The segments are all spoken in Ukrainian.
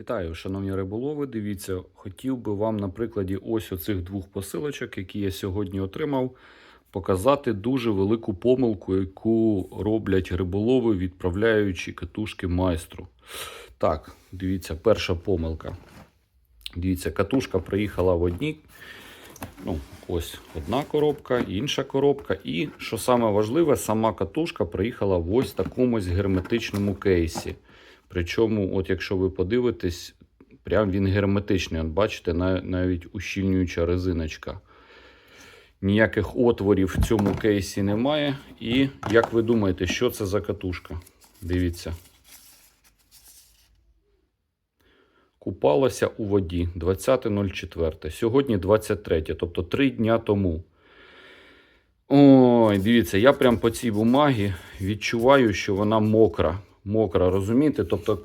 Вітаю, шановні риболови. Дивіться, хотів би вам на прикладі ось оцих двох посилочок, які я сьогодні отримав, показати дуже велику помилку, яку роблять риболови, відправляючи катушки майстру. Так, дивіться, перша помилка. Дивіться, катушка приїхала в одній. Ну, ось одна коробка, інша коробка. І що саме важливе, сама катушка приїхала в ось такомусь герметичному кейсі. Причому, от якщо ви подивитесь, прям він герметичний. От бачите, навіть ущільнююча резиночка. Ніяких отворів в цьому кейсі немає. І як ви думаєте, що це за катушка? Дивіться. Купалася у воді 20.04. Сьогодні 23, тобто 3 дня тому. Ой, дивіться, я прям по цій бумагі відчуваю, що вона мокра. Мокра, розумієте? Тобто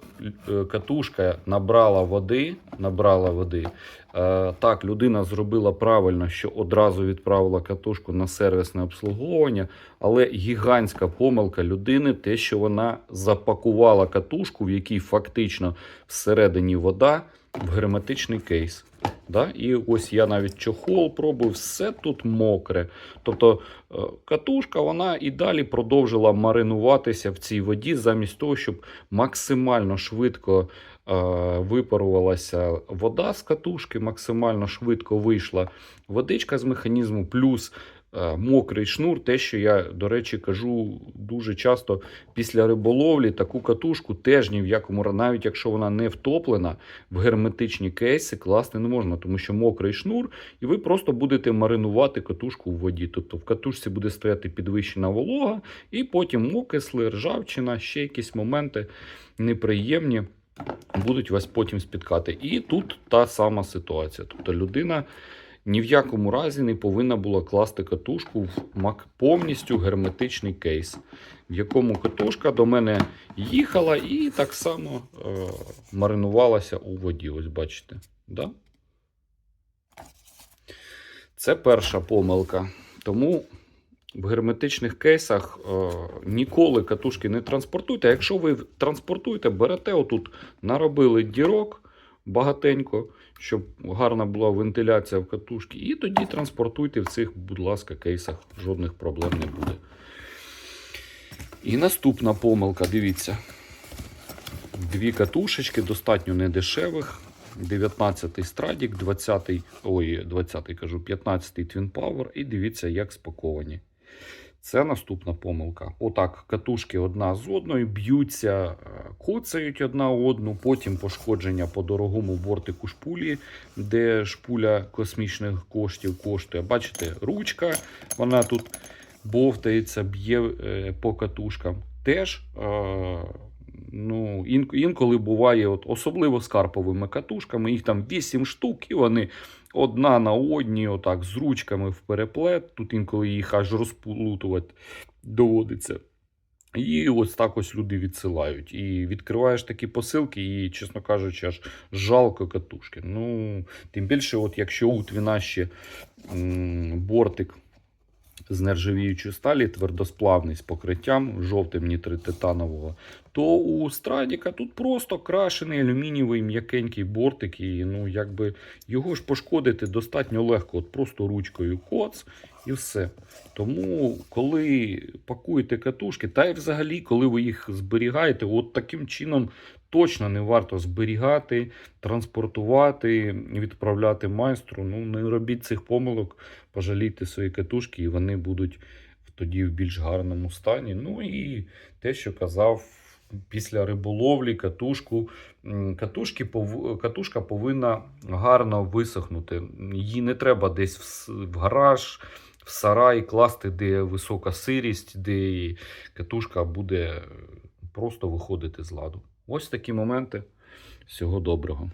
е, катушка набрала води, набрала води. Е, так, людина зробила правильно, що одразу відправила катушку на сервісне обслуговування, але гігантська помилка людини, те, що вона запакувала катушку, в якій фактично всередині вода, в герметичний кейс. Да? І ось я навіть чохол пробую, все тут мокре. Тобто е, катушка вона і далі продовжила маринуватися в цій воді, замість того, щоб максимально швидко е, випарувалася вода з катушки, максимально швидко вийшла водичка з механізму, плюс мокрий шнур. Те, що я, до речі, кажу дуже часто після риболовлі, таку катушку теж ні в якому навіть якщо вона не втоплена, в герметичні кейси класти не можна, тому що мокрий шнур, і ви просто будете маринувати катушку в воді. Тобто в катушці буде стояти підвищена волога, і потім окисли, ржавчина, ще якісь моменти неприємні. Будуть вас потім спіткати. І тут та сама ситуація. Тобто людина ні в якому разі не повинна була класти катушку в мак- повністю герметичний кейс, в якому катушка до мене їхала і так само е, маринувалася у воді. Ось бачите. Да? Це перша помилка. Тому в герметичних кейсах е, ніколи катушки не транспортуйте. Якщо ви транспортуєте, берете отут, наробили дірок багатенько, щоб гарна була вентиляція в катушці, і тоді транспортуйте в цих, будь ласка, кейсах. Жодних проблем не буде. І наступна помилка, дивіться. Дві катушечки, достатньо недешевих. 19-й страдік, 20-й, ой, 20-й кажу, 15-й Twin Power. І дивіться, як спаковані. Це наступна помилка. Отак, катушки одна з одною б'ються, коцають одна одну, потім пошкодження по дорогому бортику шпулі, де шпуля космічних коштів коштує. Бачите, ручка, вона тут бовтається, б'є е, по катушкам. Теж е, ну, ін- інколи буває, от, особливо з карповими катушками, їх там 8 штук, і вони одна на одній, отак, з ручками в переплет. Тут інколи їх аж розплутувати доводиться. І ось так ось люди відсилають. І відкриваєш такі посилки, і, чесно кажучи, аж жалко катушки. Ну, тим більше, от якщо у твіна ще м, бортик з нержавіючої сталі, твердосплавний з покриттям, жовтим нітрит титанового, то у Страдіка тут просто крашений алюмінієвий м'якенький бортик, і ну, якби його ж пошкодити достатньо легко, от просто ручкою коц і все. Тому, коли пакуєте катушки, та й взагалі, коли ви їх зберігаєте, от таким чином точно не варто зберігати, транспортувати, відправляти майстру. Ну, не робіть цих помилок, пожалійте свої катушки, і вони будуть тоді в більш гарному стані. Ну і те, що казав. Після риболовлі катушку, катушки, катушка повинна гарно висохнути. Її не треба десь в, гараж, в сарай класти, де висока сирість, де катушка буде просто виходити з ладу. Ось такі моменти. Всього доброго.